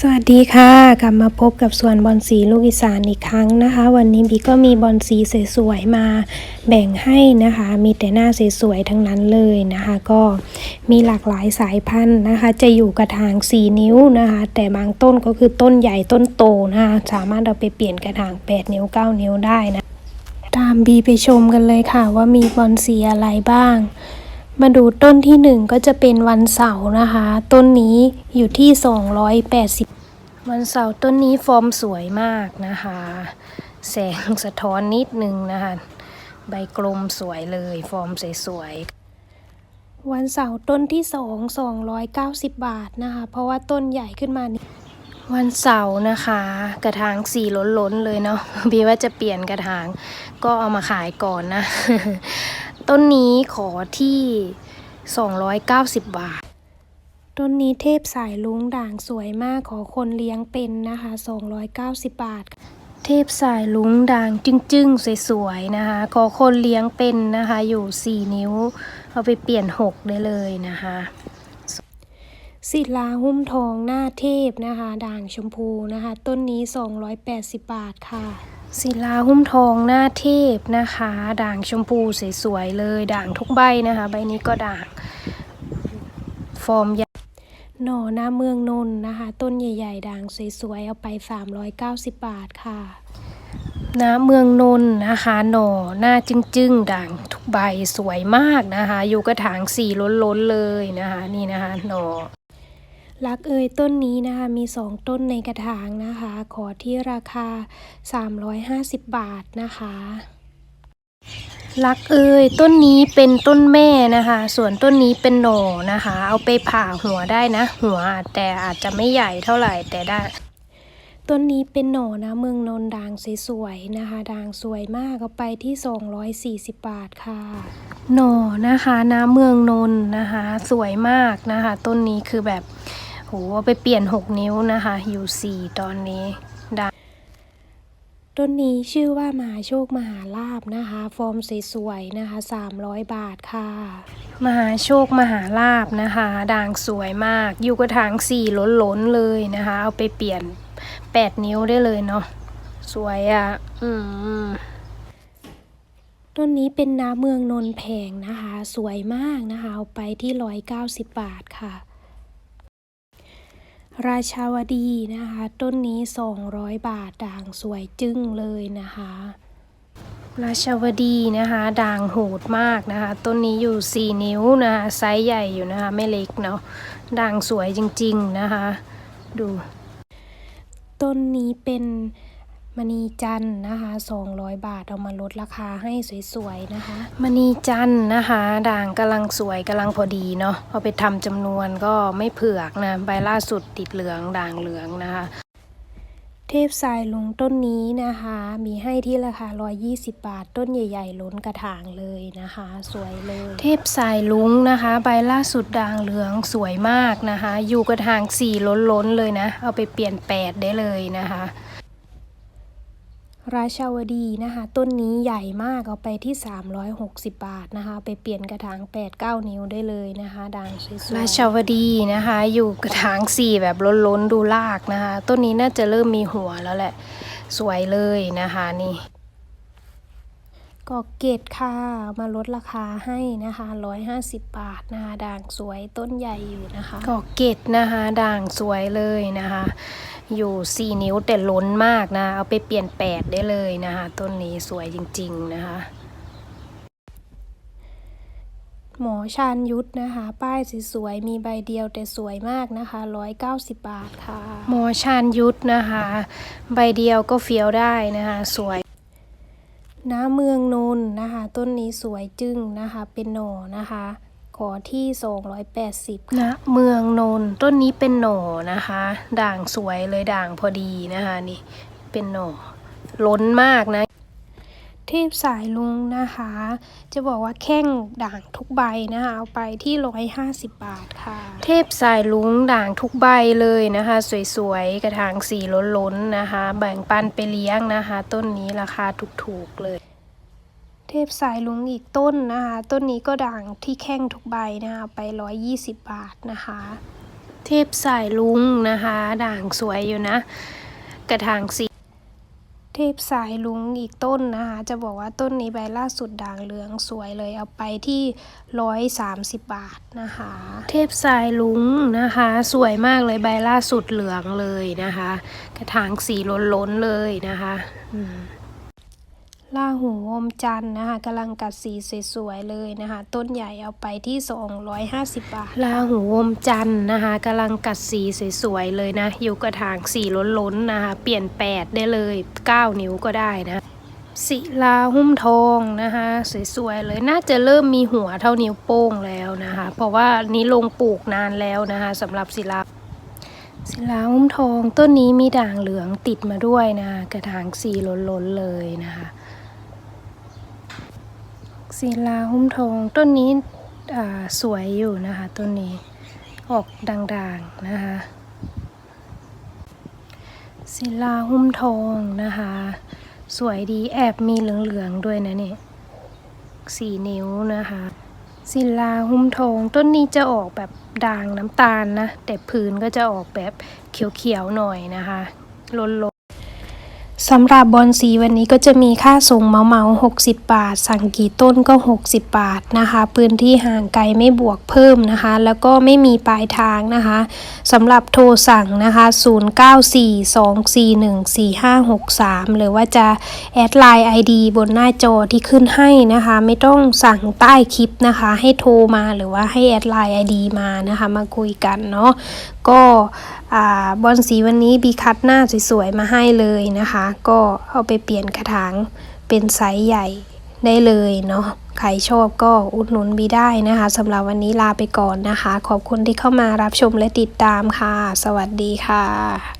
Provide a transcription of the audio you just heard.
สวัสดีค่ะกลับมาพบกับสวนบอลสีลูกอีสานอีกครั้งนะคะ วันนี้บีก็มีบอลสีสวยๆมาแบ่งให้นะคะ มีแต่หน้าสวยๆทั้งนั้นเลยนะคะ ก็มีหลากหลายสายพันธุ์นะคะ จะอยู่กระถาง 4 นิ้วนะคะ แต่บางต้นก็คือต้นใหญ่ต้นโตนะคะสามารถเอาไปเปลี่ยนกระถาง 8 นิ้ว 9 นิ้วได้นะ ตามบีไปชมกันเลยค่ะว่ามีบอลสีอะไรบ้าง มาดูต้นที่หนึ่งก็จะเป็นวันเสาร์นะคะ ต้นนี้อยู่ที่ 280 วันเสาร์ต้นนี้ฟอร์มสวยมากนะคะ แสงสะท้อนนิดนึงนะคะ ใบกลมสวยเลยฟอร์มสวยๆวันเสาร์ต้นที่สอง290 บาทนะคะ เพราะว่าต้นใหญ่ขึ้นมานิดวันเสาร์นะคะ กระถางสีล้นๆเลยเนาะบีว่าจะเปลี่ยนกระถางก็เอามาขายก่อนนะ ต้นนี้ขอที่ 290 บาท ต้นนี้เทพสายลุงด่างสวยมากขอคนเลี้ยงเป็นนะคะ 290 บาท เทพสายลุงด่างจึ้งๆ สวยๆนะคะ ขอคนเลี้ยงเป็นนะคะ อยู่ 4 นิ้ว เอาไปเปลี่ยน 6 ได้เลยนะคะศิลาหุ้มทองหน้าเทพนะคะ ด่างชมพูนะคะ ต้นนี้ 280 บาทค่ะ ศิลาหุ้มทองหน้าเทพนะคะ ด่างชมพูสวยๆเลย ด่างทุกใบนะคะ ใบนี้ก็ด่าง ฟอร์มใหญ่หน่อหน้าเมืองนนนะคะ ต้นใหญ่ ๆ ด่างสวยๆเอาไป 390 บาทค่ะน้ำเมืองนนนะคะ หน่อหน้าจึ้งๆ ด่างทุกใบสวยมากนะคะ อยู่กระถางสีล้นๆเลยนะคะ นี่นะคะ หน่อ รักเอยต้นนี้นะคะมี 2 ต้นในกระถางนะคะ ขอที่ราคา 350 บาทนะคะรักเอยต้นนี้เป็นต้นแม่นะคะ ส่วนต้นนี้เป็นหน่อนะคะ เอาไปผ่าหัวได้นะ หัวแต่อาจจะไม่ใหญ่เท่าไหร่แต่ได้ ต้นนี้เป็นหน่อนะ เมืองนนด่างสวยๆนะคะด่างสวยมากเอาไปที่ 240 บาทค่ะหน่อนะคะน้ำเมืองนนนะคะ สวยมากนะคะ ต้นนี้คือแบบ ไปเปลี่ยน 6 นิ้วนะคะ อยู่ 4 ตอนนี้ด่างต้นนี้ชื่อว่ามาโชคมหาลาบนะคะ ฟอร์มสวยๆนะคะ 300 บาทค่ะ มหาโชคมหาลาบนะคะ ด่างสวยมาก อยู่กระถางสี่ล้นๆเลยนะคะ เอาไปเปลี่ยน 8 นิ้วได้เลยเนาะ สวยอะ่ะ อืมต้นนี้เป็นน้ำเมืองนนแพงนะคะ สวยมากนะคะ เอาไปที่ 190 บาทค่ะ ราชาวดีนะคะ ต้นนี้ 200 บาทด่างสวยจึ้งเลยนะคะ ราชาวดีนะคะ ด่างโหดมากนะคะ ต้นนี้อยู่ 4 นิ้วนะคะไซส์ใหญ่อยู่นะคะไม่เล็กเนาะด่างสวยจริงๆนะคะ ดู ต้นนี้เป็น มณีจันนะคะ200 บาทเอามาลดราคาให้สวยๆนะคะมณีจันนะคะ ด่างกำลังสวยกำลังพอดีเนาะเอาไปทำจำนวนก็ไม่เผือกนะใบล่าสุดติดเหลืองด่างเหลืองนะคะ เทพสายลุงต้นนี้นะคะ มีให้ที่ราคา 120 บาท ต้นใหญ่ ๆ ล้นกระถางเลยนะคะ สวยเลย เทพสายลุงนะคะ ใบล่าสุดด่างเหลืองสวยมากนะคะ อยู่กระถางสีล้นๆเลยนะ เอาไปเปลี่ยนแปดได้เลยนะคะ ราชาวดีนะคะ ต้นนี้ใหญ่มากเอาไปที่ 360 บาทนะคะ ไปเปลี่ยนกระถาง 8-9 นิ้วได้เลยนะคะด่างสวยๆราชาวดีนะคะ อยู่กระถางสี่แบบล้นๆดูลากนะคะ ต้นนี้น่าจะเริ่มมีหัวแล้วแหละ สวยเลยนะคะนี่ ก็เกตค่ะ มาลดราคาให้นะคะ 150 บาทนะคะ ด่างสวยต้นใหญ่อยู่นะคะก็เกตนะคะ ด่างสวยเลยนะคะ อยู่ 4 นิ้วแต่ล้นมากนะ เอาไปเปลี่ยน 8 ได้เลยนะคะ ต้นนี้สวยจริง ๆ นะคะหมอชาญยุทธนะคะ ป้ายสวยๆมีใบเดียวแต่สวยมากนะคะ190 บาทค่ะ หมอชาญยุทธนะคะ ใบเดียวก็เฟี้ยวได้นะคะ สวย น้ำเมืองนนท์นะคะ ต้นนี้สวยจึ้งนะคะ เป็นหน่อนะคะขอที่ 280นะเมืองนนท์ต้นนี้เป็นหน่อนะคะ ด่างสวยเลยด่างพอดีนะคะนี่เป็นหน่อล้นมากนะ เทพสายลุงนะคะ จะบอกว่าแข้งด่างทุกใบนะคะ เอาไปที่150บาทค่ะ เทพสายลุงด่างทุกใบเลยนะคะ สวยๆ กระถางสีล้นๆนะคะ แบ่งปันไปเลี้ยงนะคะ ต้นนี้ราคาถูกๆเลยเทพสายลุงอีกต้นนะคะ ต้นนี้ก็ด่างที่แข้งทุกใบนะคะเอาไป 120 บาทนะคะ เทพสายลุงนะคะ ด่างสวยอยู่นะ กระถางสี เทพสายลุงอีกต้นนะคะ จะบอกว่าต้นนี้ใบล่าสุดด่างเหลืองสวยเลยเอาไปที่ร้อยสามสิบบาทนะคะ เทพสายลุงนะคะ สวยมากเลยใบล่าสุดเหลืองเลยนะคะ กระถางสีล้นๆเลยนะคะอืม ล่าหูอมจันนะคะกำลังกัดสีสวยๆเลยนะคะ ต้นใหญ่เอาไปที่ 250 บาทล่าหูอมจันนะคะกำลังกัดสีสวยๆเลยนะ อยู่กระถางสีล้นๆนะคะ เปลี่ยนแปดได้เลย 9 นิ้วก็ได้นะศิลาหุ้มทองนะคะสวยๆเลยน่าจะเริ่มมีหัวเท่านิ้วโป้งแล้วนะคะ เพราะว่านี้ลงปลูกนานแล้วนะคะสำหรับศิลาศิลาหุ้มทองต้นนี้มีด่างเหลืองติดมาด้วยนะ กระถางสีล้นๆเลยนะคะ ศิลาหุ้มทองต้นนี้สวยอยู่นะคะต้นนี้ออกด่างๆนะคะศิลาหุ้มทองนะคะ สวยดีแอบมีเหลืองๆด้วยนะเนี่ยสี่นิ้วนะคะศิลาหุ้มทองต้นนี้จะออกแบบด่างน้ำตาลนะ แต่พื้นก็จะออกแบบเขียวๆหน่อยนะคะลนๆ สำหรับบอลสีวันนี้ก็จะมีค่าส่งเมาเมาๆ60 บาท สั่งกี่ต้นก็ 60 บาทนะคะพื้นที่ห่างไกลไม่บวกเพิ่มนะคะ แล้วก็ไม่มีปลายทางนะคะสำหรับโทรสั่งนะคะ 0942414563 หรือว่าจะแอดไลน์ ID บนหน้าจอที่ขึ้นให้นะคะ ไม่ต้องสั่งใต้คลิปนะคะ ให้โทรมาหรือว่าให้แอดไลน์ ID มานะคะ มาคุยกันเนาะ ก็บอลสีวันนี้บีคัดหน้าสวยๆมาให้เลยนะคะ ก็เอาไปเปลี่ยนกระถางเป็นไซส์ใหญ่ได้เลยเนาะใครชอบก็อุดหนุนบีได้นะคะสำหรับวันนี้ลาไปก่อนนะคะ ขอบคุณที่เข้ามารับชมและติดตามค่ะ สวัสดีค่ะ